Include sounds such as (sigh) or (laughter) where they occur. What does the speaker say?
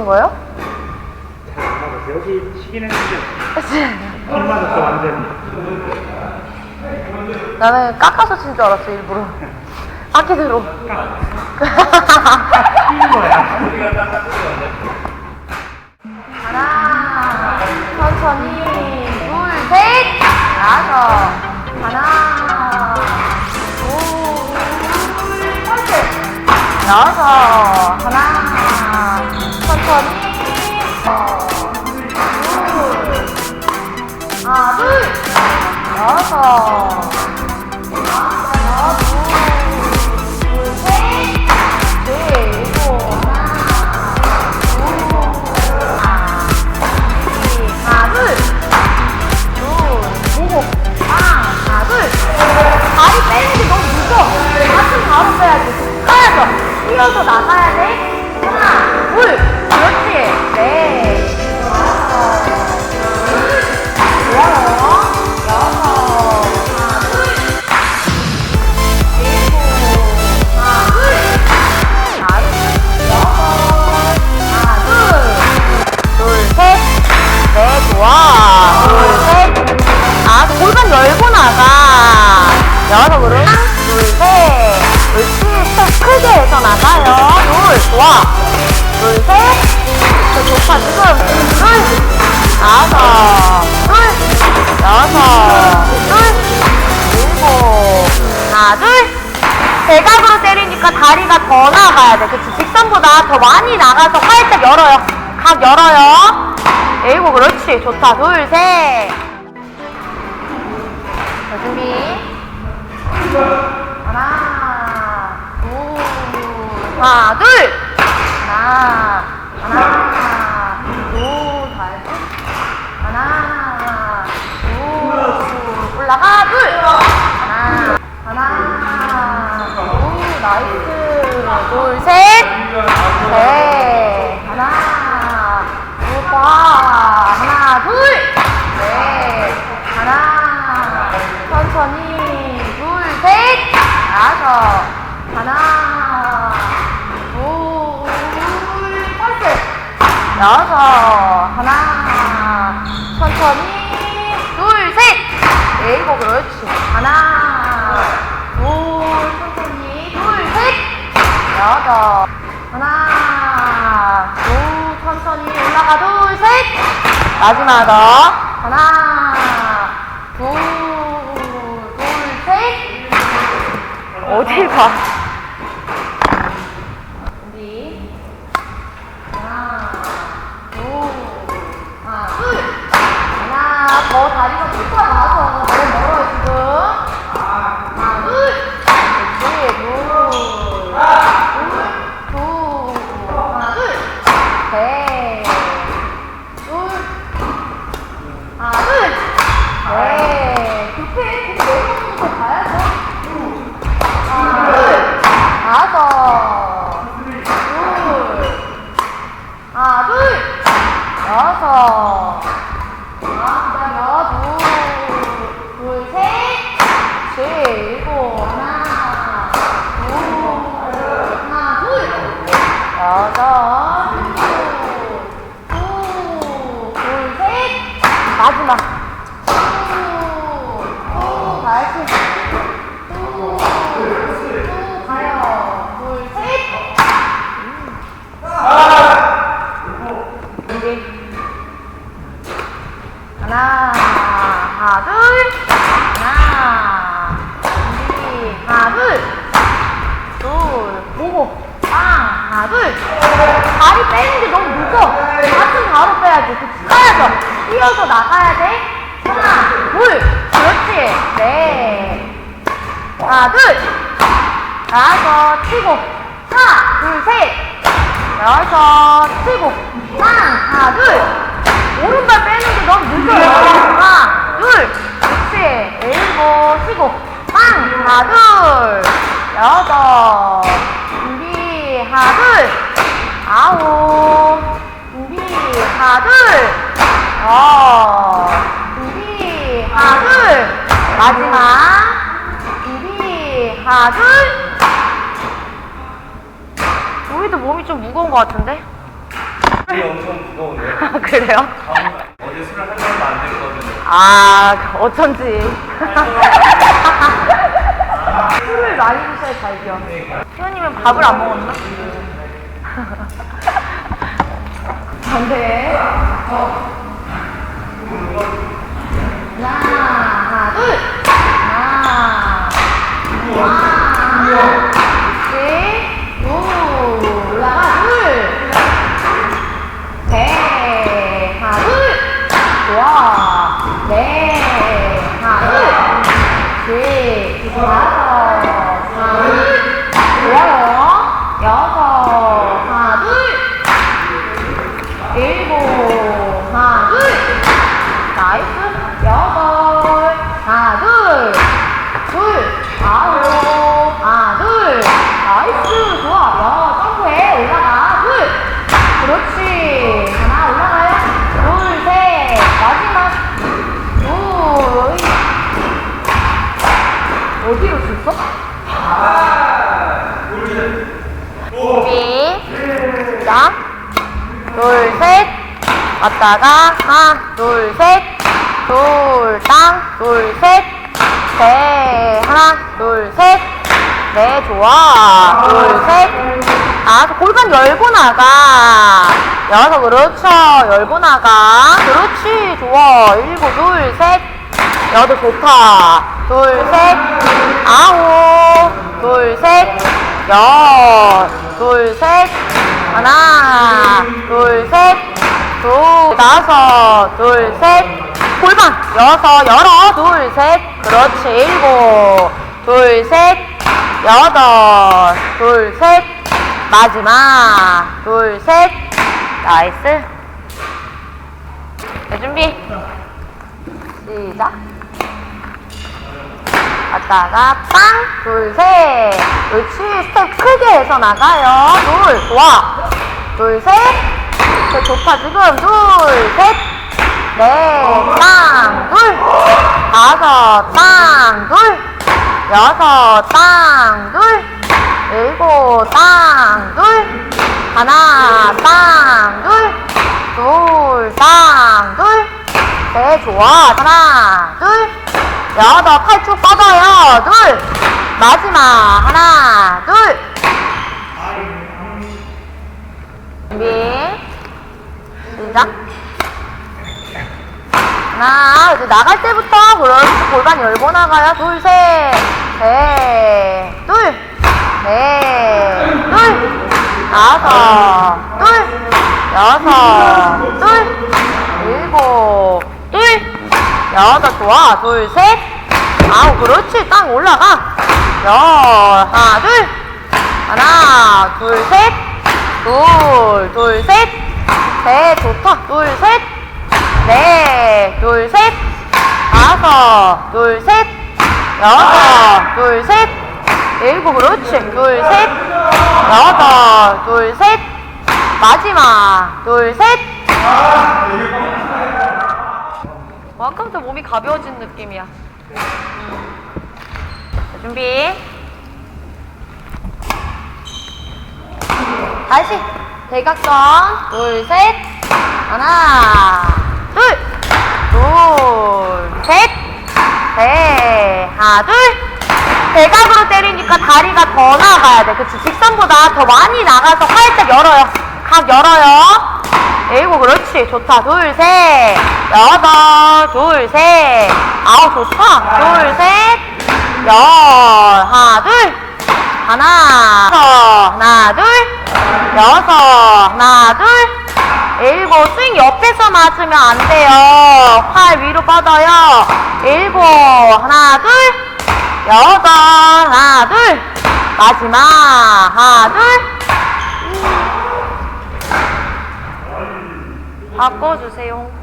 친 거예요? 잘안. 여기 치긴 했는데 안 맞았어 완전히. 나는 깎아서 친 줄 알았어 일부러 아끼대로 튀는 거야. 하나 천천히 둘셋 다섯 하나 둘셋 여섯 하나 하나 둘 여섯 하나, 둘. 대각으로 때리니까 다리가 더 나가야 돼. 그치? 직선보다 더 많이 나가서 활짝 열어요. 각 열어요. 일곱, 그렇지. 좋다. 둘, 셋. 자, 준비. 하나, 둘, 하나, 둘. 하나, 하나, 둘, 잘했어. 하나, 둘, 올라가, 둘. 하나, 하나, 둘, 나이스. 둘, 셋. 넷. 하나, 둘, 봐. 하나, 둘. 넷. 하나, 천천히. 둘, 셋. 다섯. 하나, 둘, 펄스. 여섯. 하나, 천천히. 마지막 거. 하나, 둘, 둘, 셋. 어딜 봐. 여섯. 하나, 둘. 둘, 셋. 셋, 일곱. 하나, 둘. 하나, 둘. 여섯. 둘. 둘, 둘, 셋. 마지막. 둘. 둘, 다시. 둘. 둘, 가요. 둘, 셋. 준비. 하나, 하나, 둘. 하나, 준비. 하나, 둘. 둘, 보고. 빵. 하나, 둘. 다리 빼는 게 너무 늦어. 가슴 바로 빼야지. 그치? 까야죠. 뛰어서 나가야 돼. 하나, 둘. 그렇지. 네. 하나, 둘. 다섯, 치고. 하나, 둘, 셋. 여섯, 치고. 빵. 하나, 둘. 오른발 빼는 게 너무 늦어요. 하나, 둘. 그렇지. 일곱, 치고. 빵. 하나, 둘. 여덟. 준비. 하나, 둘. 아홉. 준비. 하나, 둘. 마지막. 준비. 하나, 둘. 우리도 몸이 좀 무거운 것 같은데? 이게 엄청 무거운데. (laughs) 아, 그래요? 어제 술을 한 잔도 안 됐거든요. 아, 어쩐지. (laughs) 술을 많이 드셔야 잘 기억. 희원님은 밥을 안 먹었나? 안 돼. 하나, 둘. 하나, 하나, 셋, 오, 올라가, 둘. 셋, 하나, 둘. 좋아. 넷, 하나, 둘. 셋, 다섯, 하나, 둘. 좋아요. 여섯, 하나, 둘. 일곱, 하나, 둘. 나이스. 여덟, 하나, 둘. 둘, 아홉, 하나, 둘. 나이스. 좋아. 여, 점프해. 올라가. 둘. 그렇지. 하나 올라가요. 둘, 셋. 마지막. 둘. 어디로 줬어? 준비. 시작. 둘, 셋. 왔다가, 하나, 둘, 셋. 둘, 땅, 둘, 셋. 셋. 하나, 둘, 셋. 네, 좋아. 둘, 셋. 아, 골반 열고 나가. 여섯, 그렇죠. 열고 나가. 그렇지. 좋아. 일곱, 둘, 셋. 여덟, 좋다. 둘, 셋. 아홉. 둘, 셋. 열. 둘, 셋. 하나. 둘, 셋. 둘, 다섯. 둘, 셋. 골반. 여섯, 열어. 둘, 셋. 그렇지. 일곱. 둘, 셋. 여덟. 둘, 셋. 마지막. 둘, 셋. 나이스. 네, 준비. 시작. 갔다가 빵! 둘, 셋. 그렇지. 스텝 크게 해서 나가요. 둘, 좋아. 둘, 셋. 셋, 좋다. 지금. 둘, 셋. 넷, 빵, 둘. 다섯, 빵, 둘. 여섯, 빵, 둘. 일곱, 빵, 둘. 하나, 빵, 둘. 둘, 빵, 둘. 네, 좋아. 하나, 둘. 여덟, 팔쭉 뻗어요. 둘. 마지막. 하나, 둘. 준비. 시작. 하나, 이제 나갈 때부터 그렇지. 골반 열고 나가요. 둘, 셋. 셋. 둘. 넷. 둘. 다섯. 둘. 여섯. 둘. 일곱. 둘. 여덟. 좋아. 둘, 셋. 아우, 그렇지. 땅 올라가. 열. 하나, 둘. 하나, 둘, 셋. 둘, 둘, 셋. 셋, 좋다. 둘, 셋. 넷, 둘, 셋. 다섯, 둘, 셋. 여섯, 둘, 셋. 일곱, 그렇지. 둘, 셋. 여덟, 둘, 셋. 마지막. 둘, 셋. 뭐 아까부터 몸이 가벼워진 느낌이야. 자, 준비. 다시 대각선. 둘, 셋. 하나. 둘. 둘, 셋. 셋, 하나, 둘. 대각으로 때리니까 다리가 더 나가야 돼. 그치? 직선보다 더 많이 나가서 활짝 열어요. 각 열어요. 일곱 그렇지. 좋다. 둘, 셋. 여덟. 둘, 셋. 아홉 좋다. 둘, 셋. 열, 하나, 둘. 하나, 하나, 둘, 여섯, 하나, 둘, 일곱, 스윙 옆에서 맞으면 안 돼요. 팔 위로 뻗어요. 일곱, 하나, 둘, 여덟, 하나, 둘, 마지막, 하나, 둘. 바꿔주세요.